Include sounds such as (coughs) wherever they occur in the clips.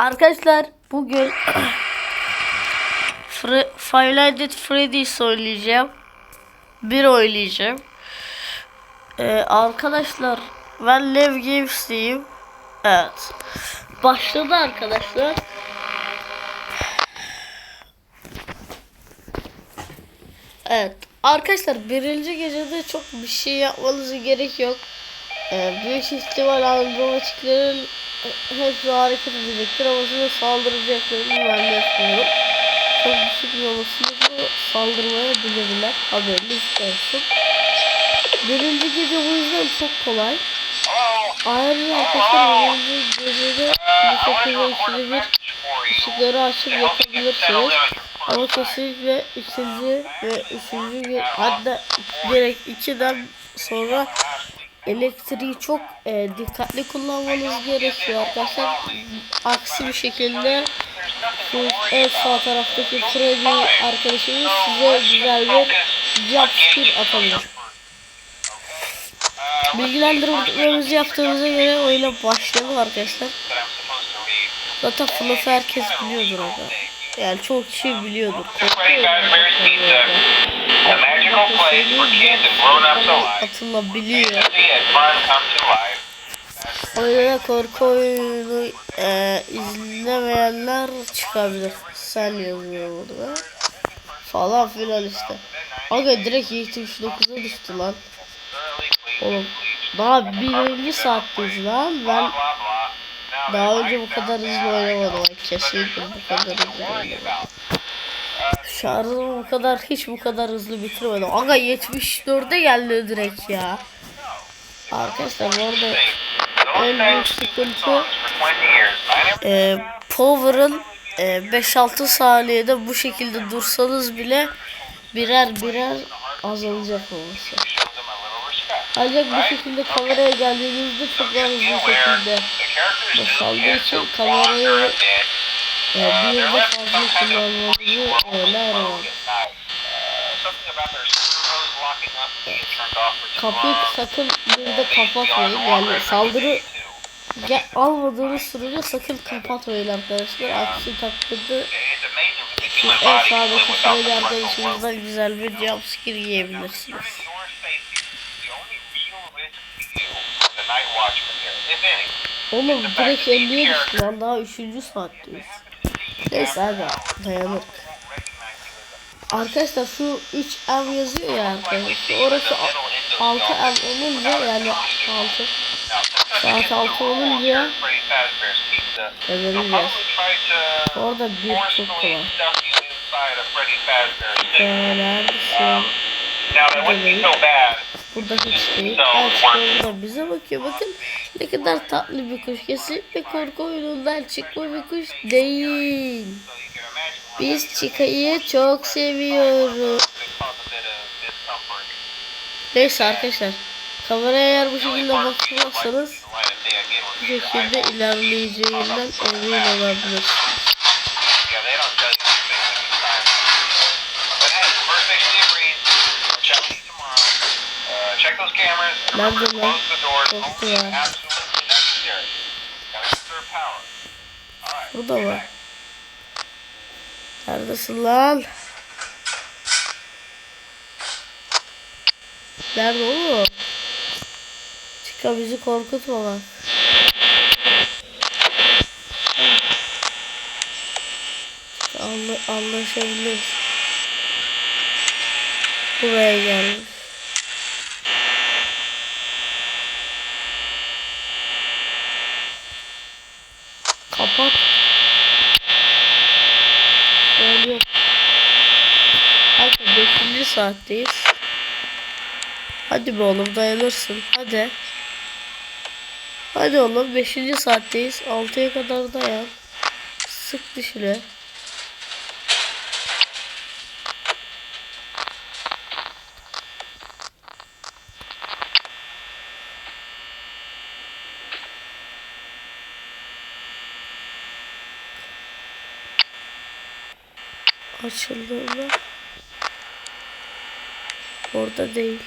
Arkadaşlar bugün (coughs) Five Nights Freddy's oynayacağım. Bir oynayacağım. Ee, arkadaşlar ben Lev Games'teyim. Evet. Başladı arkadaşlar. Evet. Arkadaşlar birinci gecede çok bir şey yapmanıza gerek yok. Ee, büyük ihtimal andromatiklerin hepsi hareket edecektir ama size saldıracaklarını ben yapmıyorum. Çok düşük bir olasılıkla saldırmaya bilebilirler. Haberiniz olsun. Birinci gece bu yüzden çok kolay. Ayrıca arkadaşlar birinci gecede bu şekilde ikide bir ışıkları açıp yapabilirsiniz. Ama kesinlikle ikinci ve üçüncü hatta direkt ikiden sonra elektriği çok e, dikkatli kullanmanız gerekiyor arkadaşlar. Aksi bir şekilde şu en sağ taraftaki Freddy arkadaşımız size güzel bir jumpscare atabilir. Bilgilendirmemizi yaptığımıza göre oyuna başlayalım arkadaşlar. Zaten FNAF'ı herkes biliyordur orada. Yani çok kişi biliyordur. Freddy Atılabiliyor. Life. Oyuna korku oyunu e, izlemeyenler çıkabilir. Sen yazıyor burada. Falan filan işte. Aga direkt 79'a düştü lan. Oğlum daha birinci saatteyiz lan. Ben daha önce bu kadar hızlı oynamadım. Kesinlikle bu kadar hızlı oynamadım. Şarjımı bu kadar hiç bu kadar hızlı bitirmedim. Aga 74'e geldi direkt ya. Arkadaşlar bu arada en büyük sıkıntı for 20 years. I never e, Power'ın e, 5-6 saniyede bu şekilde dursanız bile birer birer azalacak olması. Ancak bu şekilde kameraya geldiğinizde çok daha hızlı şekilde boşaldığı için kamerayı. E, bir left fazla world öner mode var. Kapıyı sakın beyond kapatmayın. Yani saldırı gel, almadığınız sürece sakın kapatmayın arkadaşlar. Aksi takdirde en sağdaki lobe. arkadaşımızdan güzel bir jumpscare yiyebilirsiniz. Oğlum direkt 50'ye düştü lan daha 3. saatteyiz. Neyse abi dayanır. Arkadaşlar şu 3M yazıyor ya arkadaşlar. Orası 6M olunca yani 6 saat 6 olunca to Orada bir çok kolay. Ee, neredesin? Um, now that wouldn't be so bad. Burada hiç değil. İşte burada bize bakıyor. Bakın ne kadar tatlı bir kuş. Kesinlikle korku oyunundan çıkma bir kuş değil. Biz Chico'yu çok seviyoruz. Neyse arkadaşlar. Kameraya eğer bu şekilde bakmazsanız bu şekilde ilerleyeceğinden emin olabilirsiniz. Nerede lan? Korktu ya. Burada mı? Neredesin lan? Nerede oğlum? Chica bizi korkutma bak. Anla anlaşabiliriz. Buraya gelmiş. Kapat. Söylüyor. Hadi 5. saatteyiz. Hadi be oğlum dayanırsın. Hadi. Hadi oğlum 5. saatteyiz. 6'ya kadar dayan. Sık dişine. Açıldığında orada değil.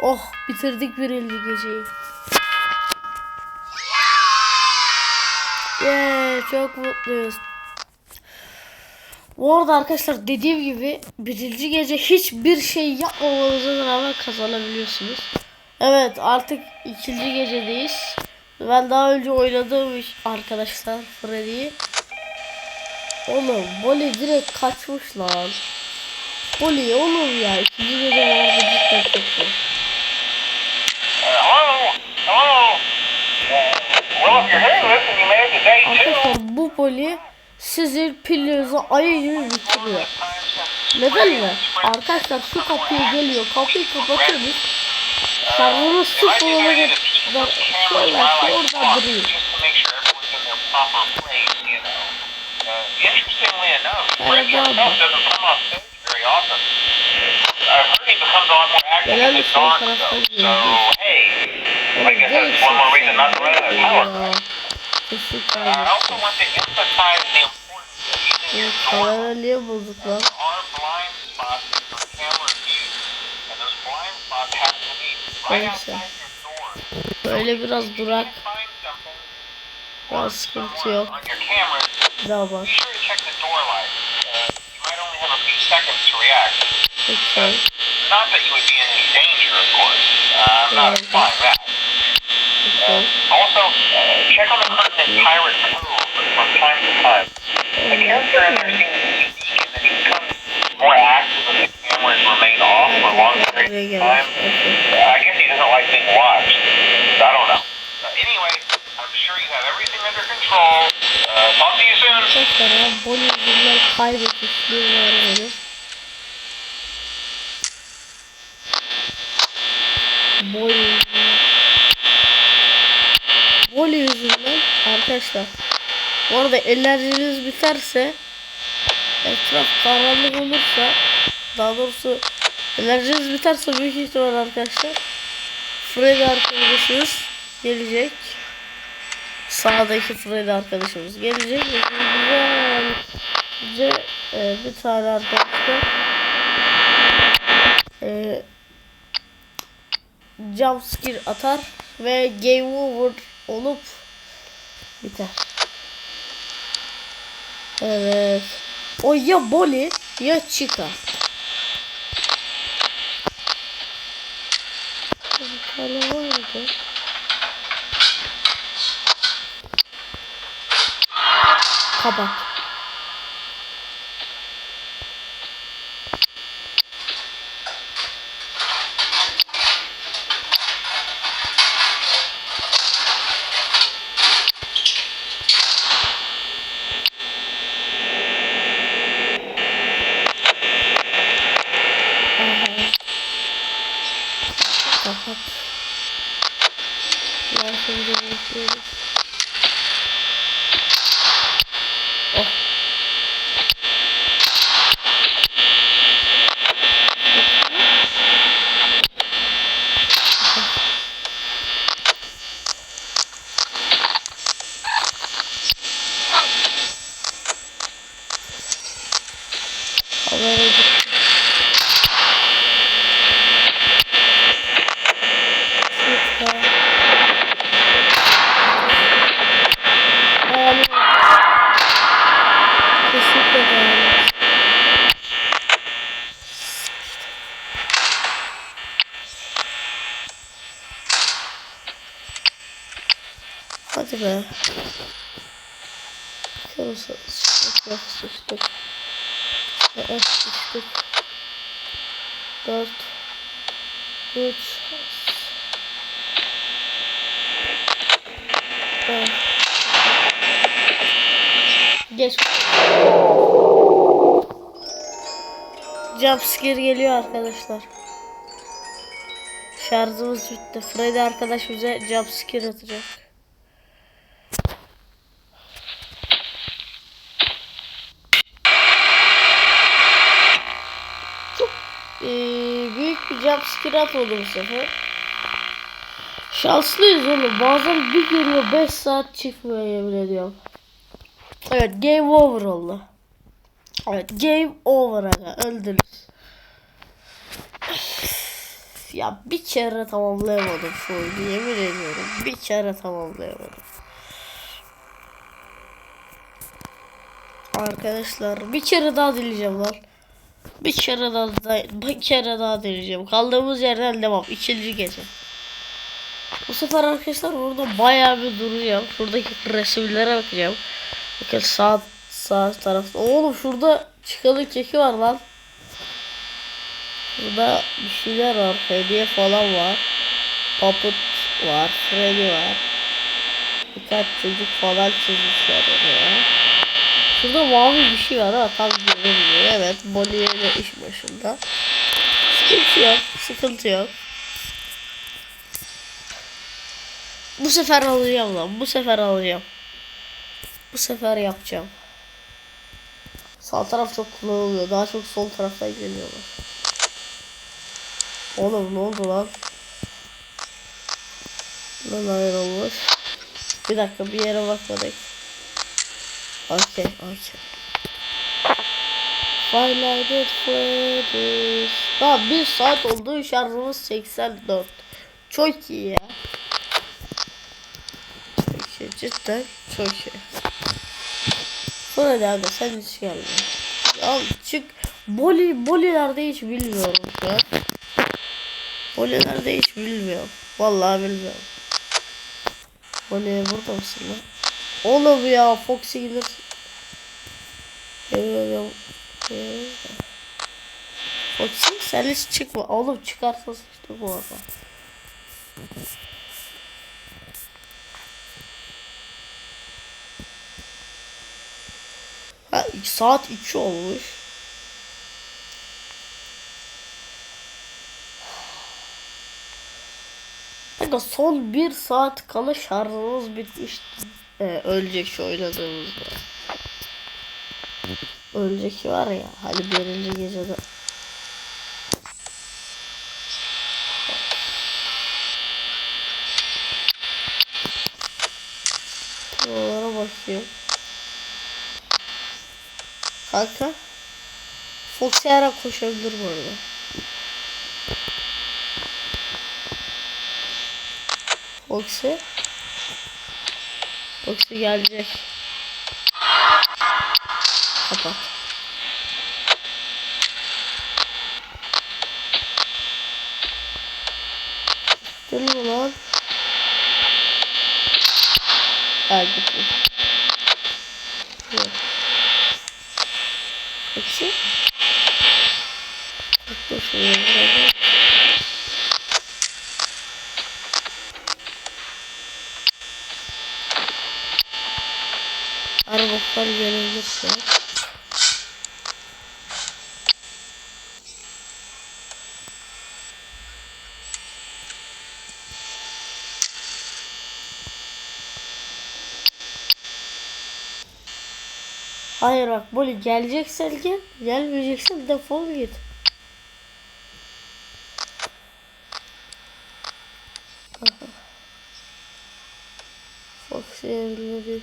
Oh bitirdik birinci geceyi. Yeah, çok mutluyuz. Bu arada arkadaşlar dediğim gibi birinci gece hiçbir şey yapmamanıza rağmen kazanabiliyorsunuz. Evet artık ikinci gecedeyiz. Ben daha önce oynadığım arkadaşlar Freddy'yi. Oğlum Bolly direkt kaçmış lan. Bolly oğlum ya ikinci gece vardı cidden çok zor. Arkadaşlar bu Bolly sizin pilinizi ayı gibi bitiriyor. Neden mi? Arkadaşlar şu kapıya geliyor. Kapıyı kapatıyoruz. Şarjımız sıfır olacak. Da şöyle ki orada duruyor. Not to run out of power. ya. Kesin door kamera niye bozuk lan? Neyse. Böyle biraz durak. Biraz sıkıntı yok. daha bak. React. Lütfen. Not that you would be in any danger, of course. Uh, I'm not implying that. Lütfen. Also, uh, check on the in Pirate Cove from time to time. The character in there seems unique in that he becomes more active if the cameras remain off for long periods of time. I guess he doesn't like being watched. I don't know. Uh, anyway, I'm sure you have everything under control. Uh, talk to you soon. Bonnie yüzünden. Bonnie yüzünden. Arkadaşlar. Bu arada enerjiniz biterse etraf karanlık olursa daha doğrusu enerjiniz biterse büyük ihtimal arkadaşlar Freddy arkadaşımız gelecek. Sağdaki Freddy arkadaşımız gelecek ve güzelce e, bir tane arkadaşlar e, jump scare atar ve game over olup biter. Evet. O ya Bolly ya Chica. Vardı. Kapat. Kapat. Şimdi bekliyoruz. Oh. Havaya gitti. Süper. Yani kesinlikle dayanmaz. Hadi be. Kırmızı sıçtık yok sıçtık. Evet sıçtık. Dört. Üç. Evet. Geç. Jumpscare geliyor arkadaşlar. Şarjımız bitti. Freddy arkadaş bize jumpscare atacak. Çok eee, büyük bir jumpscare atmadı bu sefer. Şanslıyız oğlum. Bazen bir geliyor 5 saat çıkmıyor yemin ediyorum. Evet game over oldu. Evet game over aga öldünüz. (sighs) Ya bir kere tamamlayamadım şu oyunu yemin ediyorum. Bir kere tamamlayamadım. arkadaşlar. Bir kere daha dileyeceğim lan. Bir kere daha, bir kere daha dileyeceğim. Kaldığımız yerden devam. İkinci gece. Bu sefer arkadaşlar burada bayağı bir duracağım. Şuradaki resimlere bakacağım. Bakın sağ sağ tarafta. Oğlum şurada çıkalı keki var lan. Burada bir şeyler var. Hediye falan var. Puppet var. Freddy var. Birkaç çocuk falan çizmişler oraya. Şurada mavi bir şey var ama tam görünmüyor. Evet, Bonnie de iş başında. Sıkıntı yok, sıkıntı yok. Bu sefer alacağım lan, bu sefer alacağım. Bu sefer yapacağım. Sağ taraf çok kullanılmıyor, daha çok sol taraftan geliyorlar. Oğlum ne oldu lan? Lan ayrılmış. Bir dakika bir yere bakmadık. Okey, okey. Highlighted Freddy's. Daha bir saat oldu şarjımız 84. Çok iyi ya. Çok iyi cidden çok iyi. Freddy abi sen hiç gelme. Al çık. Boli, bolilerde hiç bilmiyorum an. Bolilerde hiç bilmiyorum. Vallahi bilmiyorum. Boli burada mısın lan? Oğlum ya Foxy gelir. Foxy sen hiç çıkma. Oğlum çıkarsa sıçtı bu arada. Ha, saat 2 olmuş. Kanka son bir saat kala şarjımız bitmiş. Ee, ölecek şu oynadığımızda. Ölecek var ya hani birinci gecede. Buralara bakıyorum. Kanka. Foxy an koşabilir bu arada. Foxy. Foxy gelecek. Kapat. Mu lan? Gitmiş. Yok. Foxy. Bak dur gelebilirse. Hayır bak Boli geleceksen gel. Gelmeyeceksen defol git. Aha. Foxy evinde değil.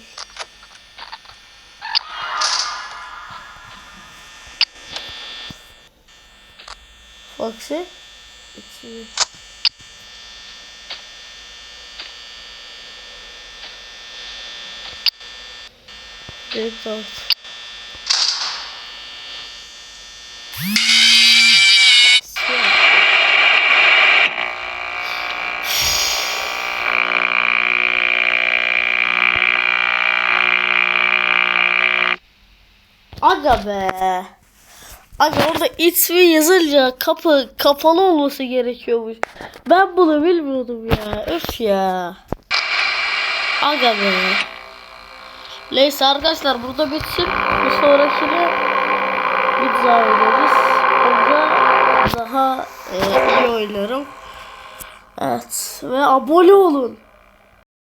Foxy. İki. Bir dört. Aga be. Aga orada ismi yazınca kapı kapalı olması gerekiyormuş. Ben bunu bilmiyordum ya. Öf ya. Aga be. Neyse arkadaşlar burada bitsin. Bir sonrakine bir daha oynarız. Orada daha e, iyi oynarım. Evet. Ve abone olun.